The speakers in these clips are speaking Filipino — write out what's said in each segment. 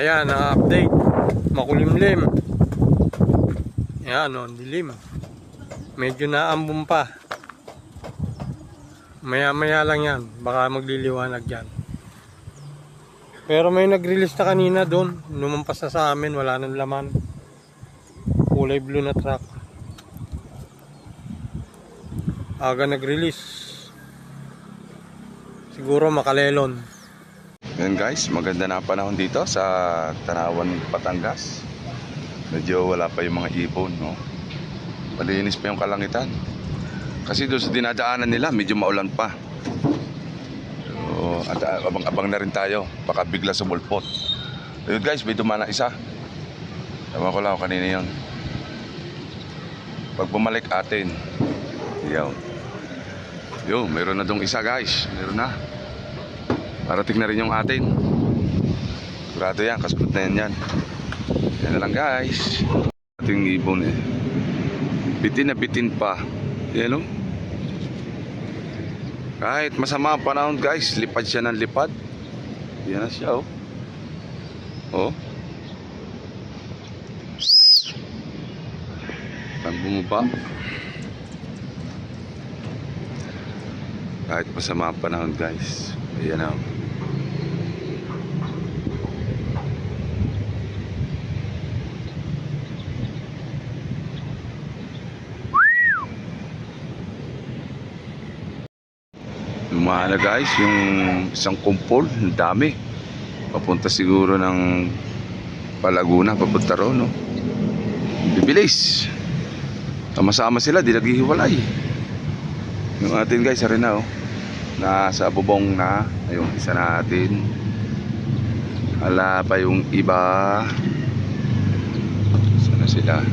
Ayan, na-update. Makulimlim. Ayan, oh, dilim. Medyo naambon pa. Maya-maya lang yan. Baka magliliwanag yan. Pero may nag-release na kanina doon. Lumampas na sa amin. Wala nang laman. Kulay blue na truck. Aga nag-release. Siguro makalelon. Yan guys, maganda na panahon dito sa Tanawan, Patangas. Medyo wala pa yung mga ibon, no? Malinis pa yung kalangitan. Kasi doon sa dinadaanan nila, medyo maulan pa. So, at ah, abang-abang na rin tayo. Baka bigla sa bulpot. Ayun guys, may dumana isa. Tama ko lang kanina yun. Pag bumalik atin, yun. Yun, meron na dong isa guys. Meron na. Parating na rin yung atin. Sigurado yan, kasunod na yan yan. Yan na lang guys. Ating ibon eh. Bitin na bitin pa. Yan o. Kahit masama ang panahon guys, lipad siya ng lipad. Yan na siya oh. Oh. Ang bumaba. Kahit masama ang panahon guys. Ayan oh. Lumahan na guys yung isang kumpol, ang dami. Papunta siguro ng Palaguna, papunta ron, no? Bibilis. Sama-sama sila, di naghihiwalay. Yung atin guys, rin na, oh. Nasa bubong na. Ayun, isa natin. Hala pa yung iba. Sana sila?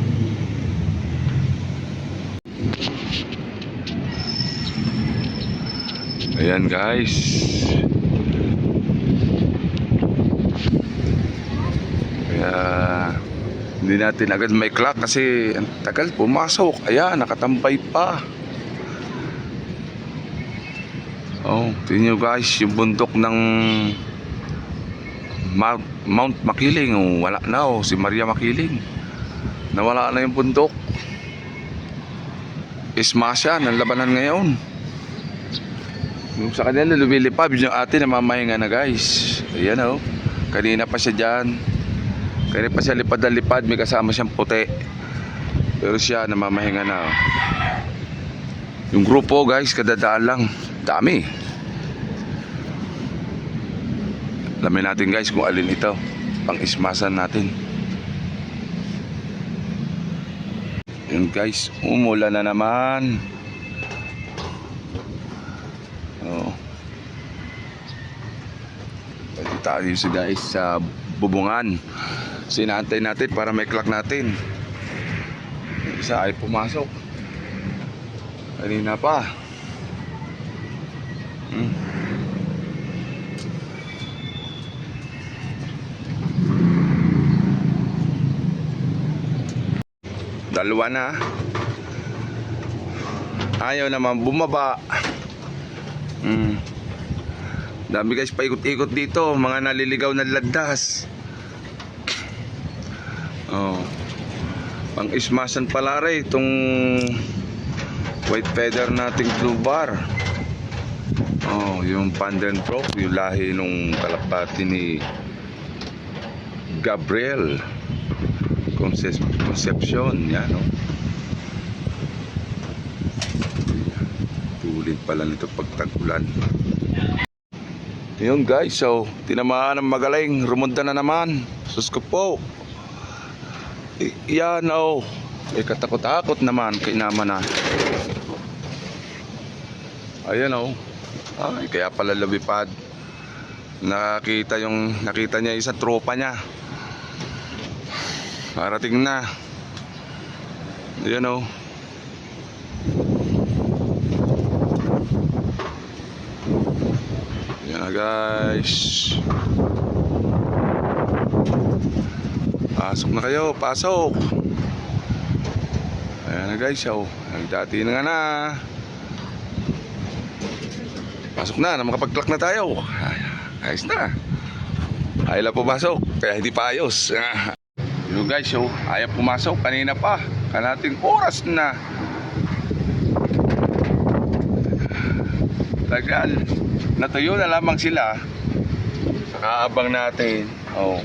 Ayan guys. Kaya hindi natin agad may clock kasi ang tagal pumasok. Ayan, nakatambay pa. Oh, tingnan guys, yung bundok ng Mount, Mount Makiling. Oh, wala na oh, si Maria Makiling. Nawala na yung bundok. Ismasya ng labanan ngayon. Yung sa kanila lumilipad, yung atin namamahinga na guys. Ayan oh. Kanina pa siya dyan. Kanina pa siya lipad na lipad, may kasama siyang puti. Pero siya namamahinga na oh. Yung grupo guys, kadadaan lang. Dami. Alamin natin guys kung alin ito. Pang ismasan natin. Yun guys, umulan na naman. Pwede tayo sa guys sa bubungan. Sinantay natin para may clock natin. Isa ay pumasok. Kanina pa. Hmm. Dalawa na. Ayaw naman bumaba. Hmm. Dami guys paikot-ikot dito, mga naliligaw na landas. Oh. Pang ismasan pala rin itong white feather nating blue bar. Oh, yung Pandenbrook, yung lahi nung kalapati ni Gabriel Conce- Concepcion, yan oh. Tulid pala nito pagtagulan. Yun guys, so tinamaan ng magaling, rumunta na naman. Sus ko po. I- yan oh. Eh katakot-takot naman, kainama na. Ayan oh. Ay, kaya pala lumipad. Nakita yung nakita niya isa tropa niya. Parating na. Ayan oh. Guys. Pasok na kayo, pasok. Ayan na guys, oh. Nagdati na nga na. Pasok na, na makapag-clock na tayo. Ay, Ayos na. Ayaw lang pumasok, kaya hindi pa ayos. Yun guys, so, ayaw pumasok kanina pa. Kanating oras na. Tagal. Natuyo na lamang sila. Nakaabang natin. Oh.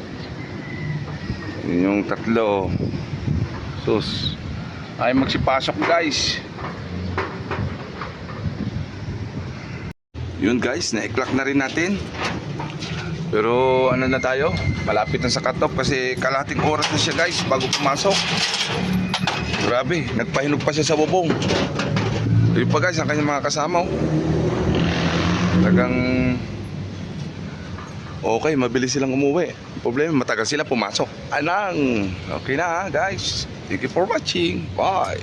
Yun yung tatlo. Sus. Ay magsipasok guys. Yun guys, na-clock na rin natin. Pero ano na tayo? Malapit na sa cut-off kasi kalating oras na siya guys bago pumasok. Grabe, nagpahinog pa siya sa bubong. Yun pa guys, ang kanyang mga kasama. Oh. Talagang okay, mabilis silang umuwi. Problema, matagal sila pumasok. Anang, okay na guys. Thank you for watching. Bye.